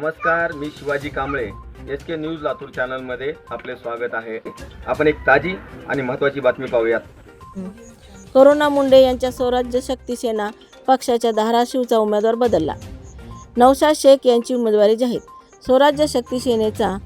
नमस्कार Shivaji Kamble. S K news Latur चॅनलमध्ये आपले स्वागत आहे. आपण एक ताजी आणि महत्त्वाची बातमी पाहूयात. करुणा मुंडे यांच्या स्वराज्य शक्ती सेना पक्षाच्या धाराशिवचा उमेदवार बदलला. नौशाद शेख यांची उमेदवारी जाहीर. स्वराज्य शक्ती सेनेचा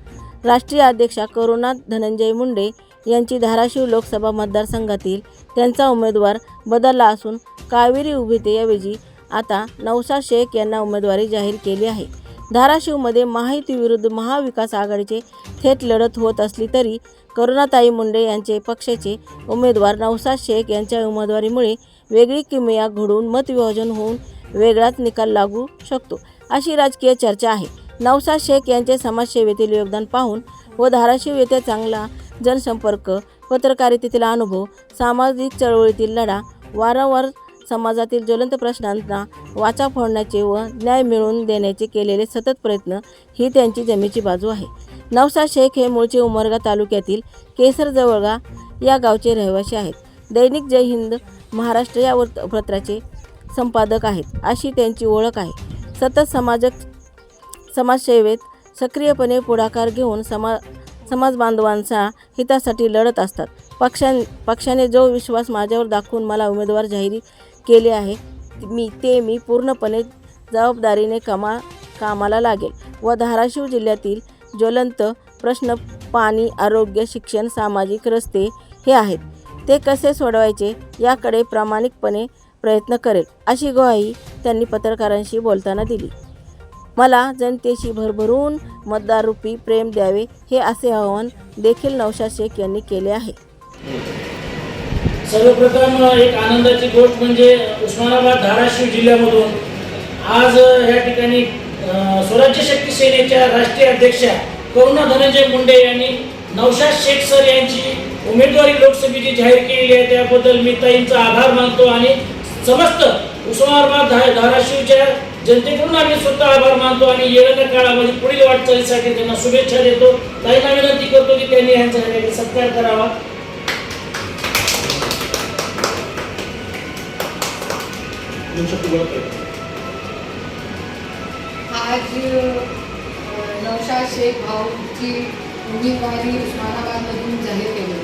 राष्ट्रीय अध्यक्षा करुणा धनंजय मुंडे यांची धाराशिव लोकसभा मतदारसंघातील त्यांचा उमेदवार बदलला असून कावेरी उभितेऐवजी आता नौशाद शेख यांना उमेदवारी जाहीर केली आहे. धाराशिवमध्ये महायुतीविरुद्ध महाविकास आघाडीचे थेट लढत होत असली तरी करुणाताई मुंडे यांचे पक्षाचे उमेदवार नवसाद शेख यांच्या उमेदवारीमुळे वेगळी किमया घडून मतविभाजन होऊन वेगळाच निकाल लागू शकतो. अशी राजकीय चर्चा आहे. नवसाद शेख यांचे समाजसेवेतील योगदान पाहून व धाराशिव येथे चांगला जनसंपर्क पत्रकारितेतील अनुभव सामाजिक चळवळीतील लढा वारंवार समाजातील ज्वलंत प्रश्नांना वाचा फोडण्याचे व न्याय मिळवून देण्याचे केलेले सतत प्रयत्न ही त्यांची जमेची बाजू आहे. नवसाद शेख हे मूळचे उमरगा तालुक्यातील केसरजवळगा या गावचे रहिवासी आहेत. दैनिक जय हिंद महाराष्ट्र या वृत्तपत्राचे संपादक आहेत. अशी त्यांची ओळख आहे. सतत समाजक समाजसेवेत सक्रियपणे पुढाकार घेऊन समा समाज बांधवांच्या हितासाठी लढत असतात. पक्षां पक्षाने जो विश्वास माझ्यावर दाखवून मला उमेदवार जाहीर केले आहे मी ते मी पूर्णपणे जबाबदारीने कामा कामाला लागेल. व धाराशिव जिल्ह्यातील ज्वलंत प्रश्न पाणी आरोग्य शिक्षण सामाजिक रस्ते हे आहेत. ते कसे सोडवायचे याकडे प्रामाणिकपणे प्रयत्न करेल अशी ग्वाही त्यांनी पत्रकारांशी बोलताना दिली. मला जनतेशी भरभरून मतदाररूपी प्रेम द्यावे हे असे आवाहन देखील नौशाद शेख यांनी केले आहे. सर्वप्रथम एक आनंदाची गोष्ट म्हणजे उस्मानाबाद धाराशिव जिल्ह्यामधून आज या ठिकाणी स्वराज्य शक्ती सेनेच्या राष्ट्रीय अध्यक्षा करुणा धनंजय मुंडे यांनी नवशाद शेख सर यांची उमेदवारी लोकसभेची जाहीर केली आहे. त्याबद्दल मी ताईंचा आभार मानतो आणि समस्त उस्मानाबाद धा धाराशिवच्या जनतेकडून आम्ही स्वतः आभार मानतो आणि येणाऱ्या काळामध्ये पुढील वाटचालीसाठी त्यांना शुभेच्छा देतो. ताईंना विनंती करतो की त्यांनी ह्यांचा सत्कार करावा. आज नवशा शेख भाऊची उमेदवारी उस्मानाबादमधून जाहीर केली.